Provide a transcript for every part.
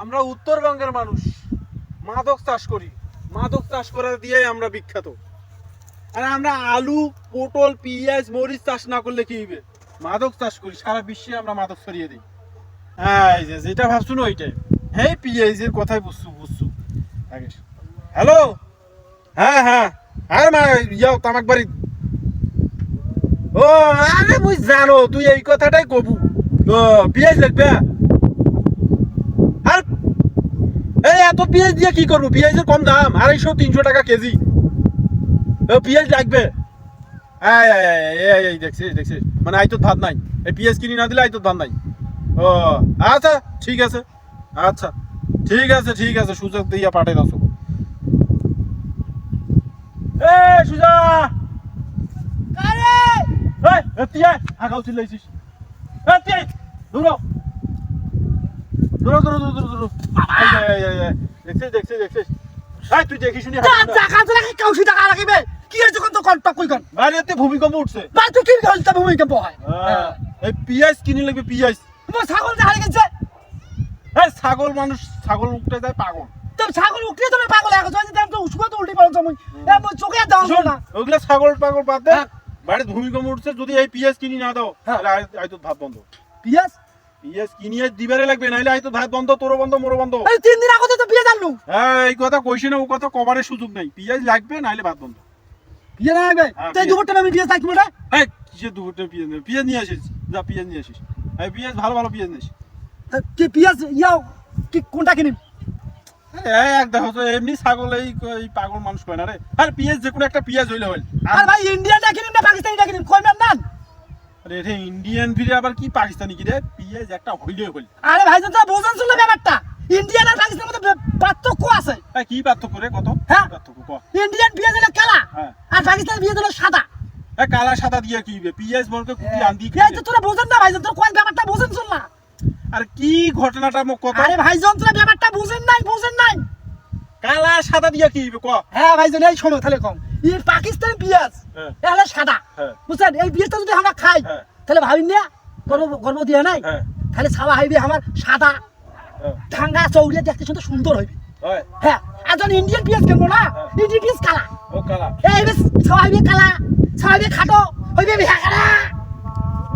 আমরা উত্তরবঙ্গের মানুষ। মাদক চাষ করি। মাদক চাষ করা দিয়ে আমরা বিখ্যাত। আর আমরা আলু, পটল, পিঁয়াজ, মরিচ চাষ না করলে কি হবে মাদক চাষ করি। সারা বিশ্বে আমরা মাদক ছড়িয়ে দিই। হ্যাঁ এই যে যেটা ভাবছ না ওইটাই। হ্যাঁ পেঁয়াজের কথাই বুঝছ বুঝছ। হ্যালো? হ্যাঁ হ্যাঁ। আরে মা, ইয়াও, তামাক বাড়ি। ও, আরে মুই জানো, তুই এই কথাটাই কবু। পেঁয়াজ লাগবে আর এই এত পেঁয়াজ দিয়ে কি করব? পেঁয়াজের কম দাম আড়াইশো তিনশো টাকা কেজি। ও পেঁয়াজ লাগবে। এই, দেখছিস দেখছিস? মানে আইতো ভাত নাই। এই পেঁয়াজ কিনে না দিলে আইতো ভাত নাই। ও আচ্ছা ঠিক আছে। আচ্ছা ঠিক আছে ঠিক আছে সুযোগ দিয়ে পাঠাই দাও এ সুজা! কারে? এ তুই আগাও এ তুই দূরো দূরো দূরো দূরো দূরো দূরো এই, এই, এই, এই, দেখছিস দেখছিস দেখছিস? এই তুই দেখি শুনি টাকা তো রাখি কাউসি টাকা রাখিবে কি হয়েছে কোন তো কই কোন বাড়িতে ভূমিকম্প উঠছে। বা তুই কি হল তা ভূমিকা বহায় হ্যাঁ, এই পিঁয়াজ কিনে লাগবে পিঁয়াজ তোমার ছাগল যা হারিয়ে গেছে? এই ছাগল মানুষ ছাগল উঠতে যায় পাগল। তুমি ছাগল উঠলে তুমি পাগল এখন যদি তো উসুকো তো উল্টি পালন তুমি এ মই চোখে দাও না। ওগুলা ছাগল পাগল বাদ দে। হ্যাঁ। বাড়িতে ভূমিকম্প উঠছে যদি এই পিঁয়াজ কিনি না দাও হ্যাঁ। তাহলে আই- আইতো ভাত বন্ধ। পিঁয়াজ কিনিয়ে দিবারে লাগবে নাইলে বন্ধ বন্ধ বন্ধ। এই তিন দিন আগে তো বিয়ে জানলু হ্যাঁ এই কথা কইছি না ও কথা কভারের সুযোগ নাই। পিঁয়াজ লাগবে নাইলে ভাত বন্ধ। বিয়ে না হবে হ্যাঁ, তাই আমি বিয়ে না? এই কিসে পিঁয়াজ পিঁয়াজ নিয়ে আসিস যা পিঁয়াজ নিয়ে আসিস। এই পিঁয়াজ ভালো ভালো পিঁয়াজ নিস। কি পিয়াস ইয়াও কি কোনটা কিনিম? এক দেখো তো এমনি ছাগল এই পাগল মানুষ কয় না রে? আর পিঁয়াজ যে কোনো একটা পিঁয়াজ হইলে হইল আর ভাই ইন্ডিয়ানটা কিনিম না পাকিস্তানিটা কিনিম? এটা ইন্ডিয়ান ফিরে আবার কি পাকিস্তানি কি রে? পিঁয়াজ একটা হইলে হইল। আরে ভাই বোঝেন শুনলে ব্যাপারটা। ইন্ডিয়ান আর পাকিস্তানের মধ্যে পার্থক্য আছে। কি পার্থক্য রে কত? হ্যাঁ। পার্থক্য ইন্ডিয়ান পিয়াজ হলো কালা হ্যাঁ। আর পাকিস্তানি পিয়াজ হলো সাদা। এই কালা সাদা দিয়ে কি হবে পিঁয়াজ মরকে কুটি আন্দি এই তো তোরা বোঝেন না ভাইজন তোর কোন ব্যাপারটা বোঝেন শুন না আর কি ঘটনাটা মোক কত? আরে ভাইজন তোরা ব্যাপারটা বুঝেন নাই বুঝেন নাই। কালা সাদা দিয়ে কি ক? হ্যাঁ ভাইজন এই শোনো তাহলে কম। এই পাকিস্তানি পিয়াজ হ্যাঁ। এ হলো সাদা। হ্যাঁ। বুঝছেন? এই পিয়াজটা যদি আমরা খাই হ্যাঁ। তাহলে ভাবিন না গর্ব গর্ব দিয়ে নাই? তাহলে ছাওয়া হইবে আমার সাদা। ঠাঙ্গা চৌড়িয়া দেখতে শুনতে সুন্দর হইবে। হ্যাঁ। আর যখন ইন্ডিয়ান পিয়াজ কিনবো না। ইন্ডিয়ান পিয়াজ কালা। এই বেশ ছাওয়া হইবে কালা। ছাওয়া হইবে খাটো। হইবে বিহা কালা।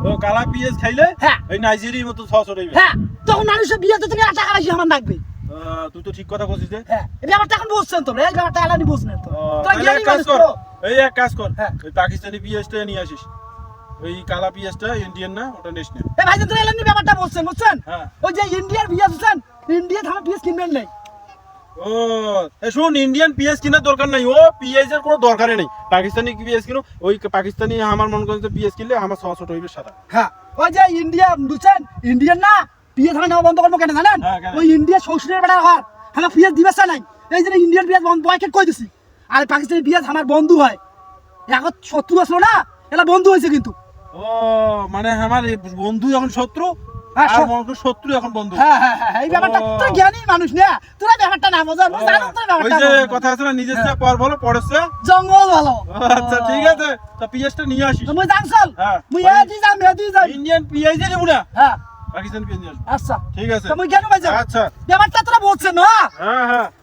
ও কালা পিঁয়াজ খাইলে হ্যাঁ। এই নাইজেরির মতো সস হইবে। হ্যাঁ। তখন মানুষের বিয়ে তো তুমি টাকা বেশি আমার লাগবে। তুই তো ঠিক কথা বলছিস হ্যাঁ এই ব্যাপারটা এখন বুঝছেন তো এই ব্যাপারটা এলানি বুঝছেন তো তাহলে কাজ কর এই এক কাজ কর হ্যাঁ। ওই পাকিস্তানি পিঁয়াজটা নিয়ে আসিস ওই কালা পিঁয়াজটা ইন্ডিয়ান না ওটা নিস না এই ভাই এলানি ব্যাপারটা বুঝছেন বুঝছেন হ্যাঁ। ওই যে ইন্ডিয়ার বুঝছেন ইন্ডিয়া পিস কিনবেন নাই ও এ শুন ইন্ডিয়ান পিঁয়াজ কেনার দরকার নাই ও পিঁয়াজের কোনো দরকারই নেই পাকিস্তানি পিঁয়াজ কিনো ওই পাকিস্তানি আমার মন করছে পিঁয়াজ কিনলে আমার ওটা হইবে সাদা হ্যাঁ ওই যে ইন্ডিয়া বুঝছেন ইন্ডিয়ান না পিএস আমি নেওয়া বন্ধ করব কেন জানেন? হ্যাঁ, ওই ইন্ডিয়া শ্বশুরের বেড়া ঘর আমার পিএস দিবে নাই। এই যে ইন্ডিয়ান পিএস বয়কেট কই দিছি আর পাকিস্তানি পিএস আমার বন্ধু হয়। এখন শত্রু আসলো না এলা বন্ধু হয়েছে কিন্তু। ও মানে আমার বন্ধু এখন শত্রু হ্যাঁ, শত্রু। কর শত্রু এখন বন্ধু। হ্যাঁ হ্যাঁ হ্যাঁ এই ব্যাপারটা তোরা জ্ঞানী মানুষ না। তোরা ব্যাপারটা না বোঝা জানো তোরা ওই যে কথা আছে না নিজের চেয়ে পর ভালো পড়েছে জঙ্গল ভালো। আচ্ছা ঠিক আছে। তা পিঁয়াজটা নিয়ে আসিস। মুই জানছল। হ্যাঁ। মুই এদি যাম এদি যাম। ইন্ডিয়ান না। হ্যাঁ। পাকিস্তানি আচ্ছা। ঠিক আছে। তুমি কেন ভাই আচ্ছা। ব্যাপারটা তোরা বলছেন না? হ্যাঁ হ্যাঁ।